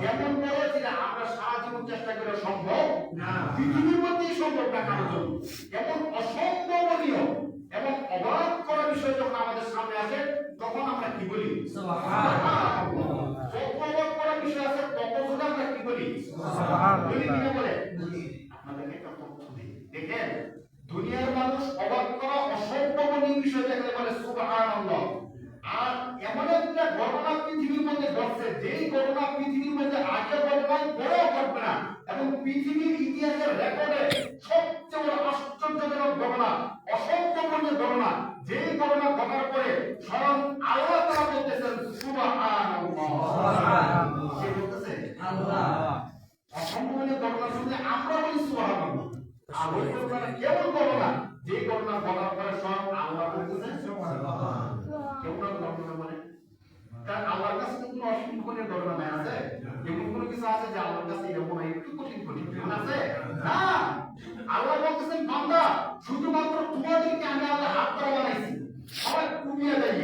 কেমন বড় আমরা সারা জীবন চেষ্টা করে সম্ভব না। পৃথিবীর মধ্যেই সম্ভব না কারোর জন্য। এমন অসম্ভবনীয় এবং অবাক করা বিষয় যখন আমাদের সামনে আসে তখন আমরা কি বলি? অবাক করা বিষয় আছে যদি আমরা কি বলি? বলি কিনা বলে আপনাদেরকে একটা দেখেন দুনিয়ার মানুষ অবাক করা অসম্ভবনীয় বিষয় দেখলে বলে সুবহানাল্লাহ। আর এমন ঘটনা পৃথিবীর মধ্যে ঘটছে যেই ঘটনা পৃথিবীর মধ্যে আগে ঘটনায় বড় ঘটবে না এবং পৃথিবীর ইতিহাসের রেকর্ডে সবচেয়ে বড় আশ্চর্যজনক ঘটনা অসম্ভবনীয় ঘটনা যেই ঘটনা ঘটার পরে স্বয়ং আল্লাহ। তাআলা বলতেছেন সুবহানাল্লাহ বলতেছে শুনলে আমরা বলি ঘটনা কেমন ঘটনা যে ঘটনা ঘটার পরে স্বয়ং আল্লাহ। বলতেছেন সুবহানাল্লাহ কেমন ঘটনা মানে কারণ আল্লাহর কাছে তো কোনো অসম্ভবনীয় ঘটনা নাই আছে এমন কোনো কিছু আছে যে আল্লাহর কাছে এরকম একটু কঠিন কঠিন এমন আছে না আল্লাহ বলতেছেন বান্দা শুধুমাত্র তোমাদেরকে আমি আল্লাহ হাত দ্বারা বানাইছি। সবাই কুমিয়ে দেয়।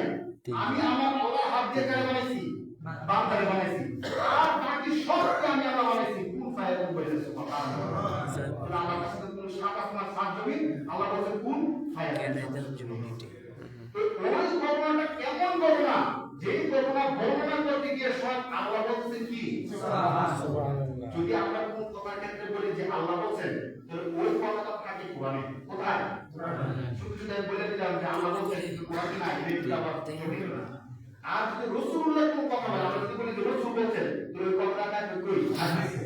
আমি আমার আল্লাহ হাত দিয়ে কারে বানাইছি বান্দারে বানাইছি। আর বাকি সবকে আমি আল্লাহ বানাইছি। কোন ফায়ার বলে সুবহানাল্লাহ। আল্লাহর কাছে কোনো সাত আসমান সাত জমিন আল্লাহ বলছে কোন ফায়ার ওই ঘটনাটা কেমন ঘটনা? যে ঘটনা বর্ণনা করতে গিয়ে সব আল্লাহ বলছেন কি? যদি আমরা কোন কথার ক্ষেত্রে বলি যে আল্লাহ বলছেন তাহলে ওই কথাটা থাকে কোরআনে কোথায়? শুধু শুধু আমি বলে দিলাম যে আল্লাহ বলছেন কিন্তু কোরআনে এটা আবার। আর যদি রসুল্লাহ কোন কথা বলে আমরা যদি বলি যে রসুল বলছেন তাহলে ওই কথাটা থাকে কই? হাদিসে।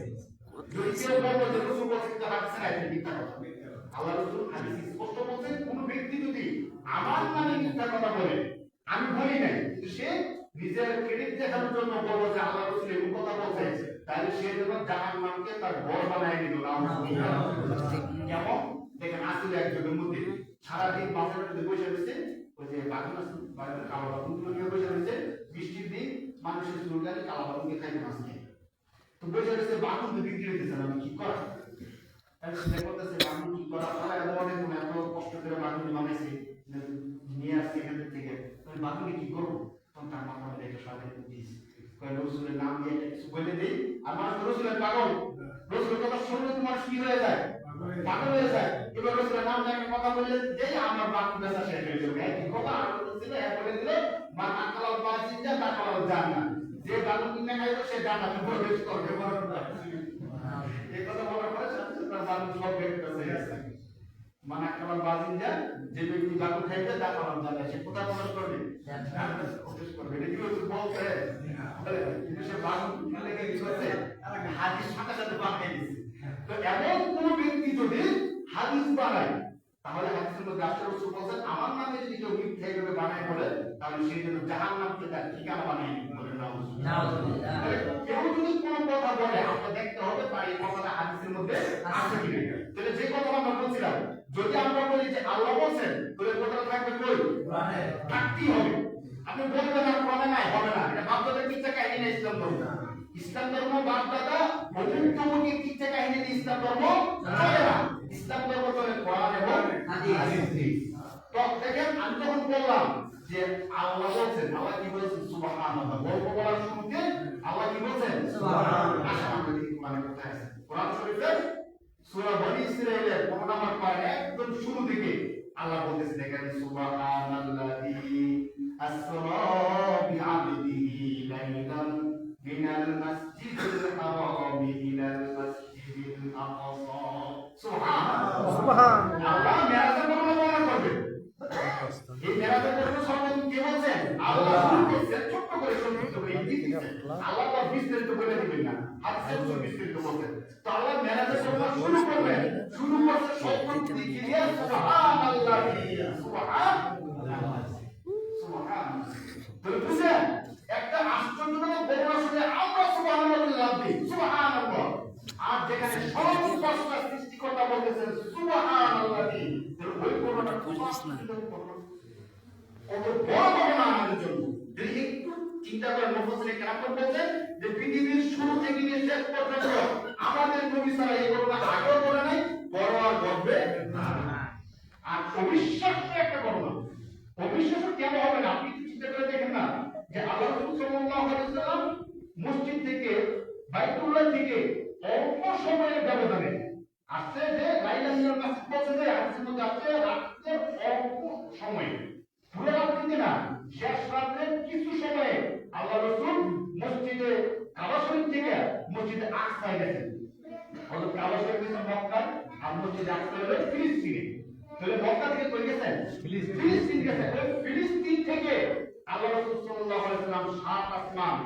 যদি কেউ বলব যে রসুল বলছেন কিন্তু হাদিসে না এটা মিথ্যা কথা। আল্লাহ রসুল হাদিসে স্পষ্ট বলছেন কোন ব্যক্তি যদি আমার নামে মিথ্যা কথা বলে আমি বলি নাই কিন্তু সে নিজের ক্রেডিট দেখানোর জন্য বলব যে আল্লাহ রসুল এমন কথা বলছে। তাহলে সে যেন জাহান নামকে তার বড় বানায় নিল কেমন দেখেন আসলে একজনের মধ্যে সারাদিন বাজারের মধ্যে বসে রয়েছে। ওই যে বাগুনগুলো নিয়ে বসে রয়েছে। বৃষ্টির দিন মানুষের চুলকালে কালো বাগুনকে খাইতে মাছ খেয়ে তো বসে রয়েছে বাগুন তো বিক্রি হইতেছে না কি করা কি করা অনেক এত কষ্ট করে নিয়ে আসছে কি করব? তার মাথা মধ্যে একটা স্বাধীন দিয়েছে। কয় রসুলের নাম দিয়ে আর মানুষ রসুলের পাগল। রসুলের কথা শুনলে তো মানুষ কি হয়ে যায়? পাগল হয়ে যায়। এবার রসুলের নাম দিয়ে কথা বলে যে আমার বাগুন বেচা শেষ হয়ে যাবে কথা আর ছিল এক বলে দিলে মা আকালাল বাজিন যা তাকালাল জান না। যে বাগুন কিনে খাইবে সে জান্নাতে প্রবেশ করবে। বড় কথা এই কথা বলার পরে সাথে সাথে তার বাগুন সব বের করে গেছে বাজিন যা যে ব্যক্তি বাগুন খাইবে তাকালাল জান না সে কোথায় প্রবেশ করবে? জান্নাতে করবে। এটা কি রসুল বলছে কিন্তু সে বাগুন লেগে কি করছে হাদিস সাথে সাথে বানিয়ে দিছে তো এমন কোন ব্যক্তি যদি হাদিস বানায় তাহলে হাদিসের মধ্যে আসলে রসুল বলছেন আমার নামে যদি কেউ মিথ্যা এইভাবে বানায় বলে তাহলে সে যেন জাহান নামকে তার ঠিকানা বানিয়ে বলে তাহলে কেউ যদি কোনো কথা বলে আমরা দেখতে হবে তার এই কথাটা হাদিসের মধ্যে আছে তাহলে যে কথা আমরা বলছিলাম যদি আমরা বলি যে আল্লাহ বলছেন তাহলে কথাটা থাকবে কই? থাকতেই হবে। আপনি বলবেন না কোরআনে নাই হবে না। এটা বাপদাদার কিচ্ছা কাহিনী না ইসলাম ধর্ম। ইসলাম ধর্ম বাপদাদা অমুক কিচ্ছা কাহিনী ইসলাম ধর্ম চলে না। ইসলাম ধর্ম চলে কোরআন এবং হাদিস। তো দেখেন আমি যখন বললাম যে আল্লাহ বলছেন আল্লাহ কি বলছেন? সুবহানাল্লাহ। গল্প বলার শুরুতে আল্লাহ কি বলছেন? সুবহানাল্লাহ। আমরা কোথায় আছে? কোরআন শরীফের সূরা বনি ইসরাঈলের 15 নম্বর পারা একদম শুরু থেকে আল্লাহ বলতেছে দেখেন সুবহানাল্লাহি আসরা বিআবদিহি লাইলান মিনাল মাসজিদিল হারাম ইলাল মাসজিদিল আকসা। সুবহানাল্লাহ। আল্লাহ মেরাজের বর্ণনা বর্ণনা করবে এই মেরাজের বর্ণনা সর্বপ্রথম কে বলছেন? আল্লাহ ছোট্ট করে সংক্ষিপ্ত করে আল্লাহ একটা আশ্চর্যজনক বলতেছেন আশ্চর্যজনক কত বড় চিন্তা করেন মুফাসসির কেরাম বলছেন যে পৃথিবীর শুরু থেকে নিয়ে শেষ পর্যন্ত আমাদের নবী ছাড়া এই ঘটনা আগেও বলে নাই বড় আর ঘটবে না আর অবিশ্বাস্য একটা ঘটনা অবিশ্বাস্য কেন হবে না আপনি একটু চিন্তা করে দেখেন না যে আল্লাহ রাসূল সাল্লাল্লাহু আলাইহি ওয়াসাল্লাম বাইতুল্লাহ থেকে অল্প সময়ের ব্যবধানে আসছে যে লাইলা মিনাল মাসজিদ বলছে যে হাদিসের মধ্যে আছে রাতের অল্প সময়ে। পুরো রাত্রিতে না শেষ রাত্রে কিছু সময়ে আল্লাহ রসুল মসজিদে কাবা শরীফ থেকে মসজিদে আকসায় গেছেন হলো কাবা শরীফ মক্কায় আর মসজিদে আকসা হলো ফিলিস্তিনে। তাহলে মক্কা থেকে কই গেছেন? ফিলিস্তিন। গেছেন। ফিলিস্তিন থেকে আল্লাহ রাসূল সাল্লাল্লাহু আলাইহি সাল্লাম সাত আসমান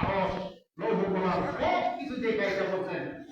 আরশ লৌহ কলাম সব কিছু এটা বলছেন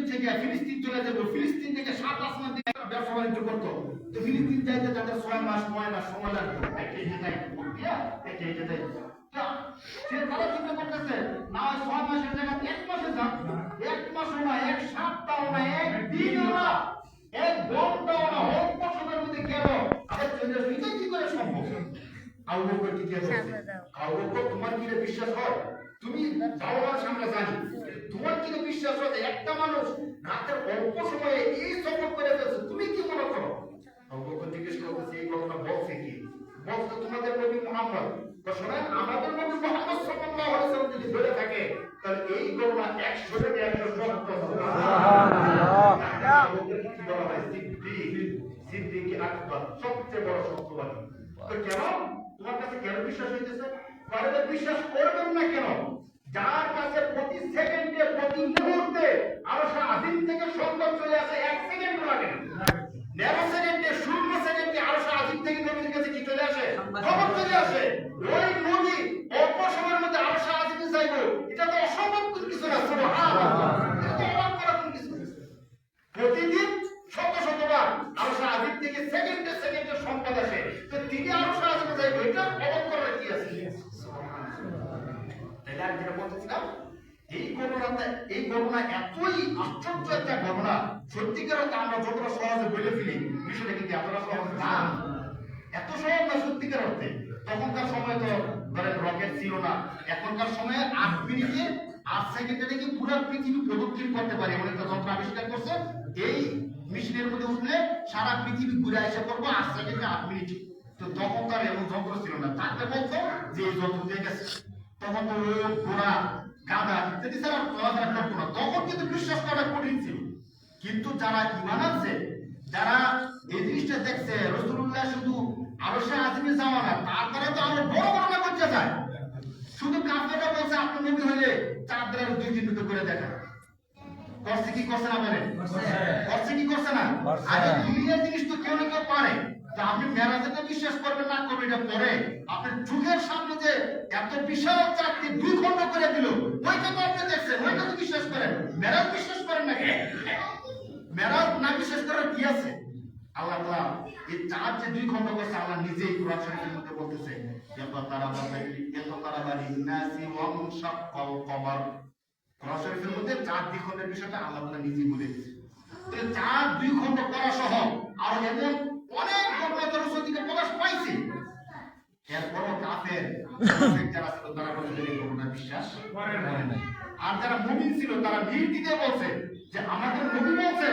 এই থেকে ফিলিস্তিন চলে যাবে। ফিলিস্তিন থেকে সাত আসমান থেকে ব্যবসা বাণিজ্য করতো। তো ফিলিস্তিন যাইতে তাদের ছয় মাস নয় মাস সময় লাগতো যাই দিয়া এসে যাই সে তারা চিন্তা করতেছে না হয় ছয় মাসের জায়গায় এক মাসে যাক এক মাসও না এক সপ্তাহ না এক দিনও না এক ঘন্টাও না অল্প সময়ের মধ্যে গেল এটা কি করে সম্ভব? আবু বকর কি দিয়ে আবু বকর তোমার কি বিশ্বাস হয়? তুমি যাওয়ার সামনে জানি। বিশ্বাস একটা মানুষ রাতের অল্প সময়ে এই সফর করে ফেলছে তুমি কি মনে করো? জিজ্ঞেস করতেছে এই ঘটনা বলছে কি? বলছে তোমাদের নবী মুহাম্মদ। আমাদের নবী মুহাম্মদ সাল্লাল্লাহু আলাইহি সাল্লাম যদি ধরে থাকে তাহলে এই ঘটনা 100 থেকে 100 সত্য সুবহানাল্লাহ। কি বলা হয়? সিদ্দিক। সিদ্দিক আকবর সবচেয়ে বড় সত্যবাদী তো কেন? তোমার কাছে কেন বিশ্বাস হইতেছে? কারণ বিশ্বাস করবেন না কেন? যার কাছে প্রতি সেকেন্ডে প্রতি মুহূর্তে আরও আজিম থেকে সংবাদ চলে আসে এক সেকেন্ড লাগে না। সেকেন্ডে শূন্য সেকেন্ডে আরও আজিম থেকে নবীর কাছে কি চলে আসে? খবর চলে আসে। ওই নবী অল্প সময়ের মধ্যে আরও যাইবো এটা তো অসম্ভব কিছু না সুবহানাল্লাহ। এটা অবাক করার কোনো কিছু না। প্রতিদিন শত শতবার আরও আজিম থেকে সেকেন্ডে সেকেন্ডে সংবাদ আসে। তো তিনি আরও আজিমে যাইবো এটা অবাক করার কি আছে তাহলে আমি যেটা বলতেছিলাম, এই ঘটনাটা এই ঘটনা এতই আশ্চর্য একটা ঘটনা, সত্যিকার অর্থে আমরা যতটা সহজে বলে ফেলি, বিষয়টা কিন্তু এতটা সহজ না। এত সহজ না সত্যিকার অর্থে। তখনকার সময় তো ধরেন রকেট ছিল না। এখনকার সময়ে আট মিনিটে, আট সেকেন্ডে নাকি পুরো পৃথিবী প্রদক্ষিণ করতে পারে এমন একটা যন্ত্র আবিষ্কার করছে। এই মেশিনের মধ্যে উঠলে সারা পৃথিবী ঘুরে আসা করব আট সেকেন্ডে আট মিনিটে। তো তখন তার এমন যন্ত্র ছিল না। তাকে বলতো যে এই যন্ত্র দিয়ে গেছে। তখন ওই ঘোড়া গাধা ইত্যাদি ছাড়া চলাফেরা করতো না তখন কিন্তু বিশ্বাস করা কঠিন ছিল। কিন্তু যারা ইমান আছে যারা এই জিনিসটা দেখছে রসুল্লাহ শুধু আরও সে আজমে যাওয়া না তারপরে তো আরও বড় ঘটনা করতে যায় শুধু কাফেররা বলছে আপনি নবী হলে চার দ্বারা দুই দিন করে দেখা করছে কি করছে না বলেন করছে কি করছে না আরে দুনিয়ার জিনিস তো কেউ না কেউ পারে তা আপনি মেরাজেতে বিশ্বাস করবেন না করবেন এটা পরে আপনার চোখের সামনে যে এত বিশাল চাকরি দুই খণ্ড করে দিল, ওইটা তো আপনি দেখছেন, ওইটা তো বিশ্বাস করেন। মেরাজ বিশ্বাস করেন না মেরাজ না বিশ্বাস করার কি আছে? আল্লাহ তাআলা এই চার যে দুই খণ্ড করছে, আল্লাহ নিজেই কোরআন শরীফের মধ্যে বলতেছে, এত তারা এত তারা বাড়ি নাসি ওয়াম শাক্কাল কমার। কোরআন শরীফের মধ্যে চার দুই খণ্ডের বিষয়টা আল্লাহ তাআলা নিজেই বলে দিয়েছে। চার দুই খণ্ড করা সহ আর এমন অনেক পাইছি। এরপরও কাফের যারা ছিল, তারা কোনোদিন এই ঘটনা বিশ্বাস করে নাই। আর যারা মুমিন ছিল, তারা ভিড় বলছে যে, আমাদের মুমিন বলছে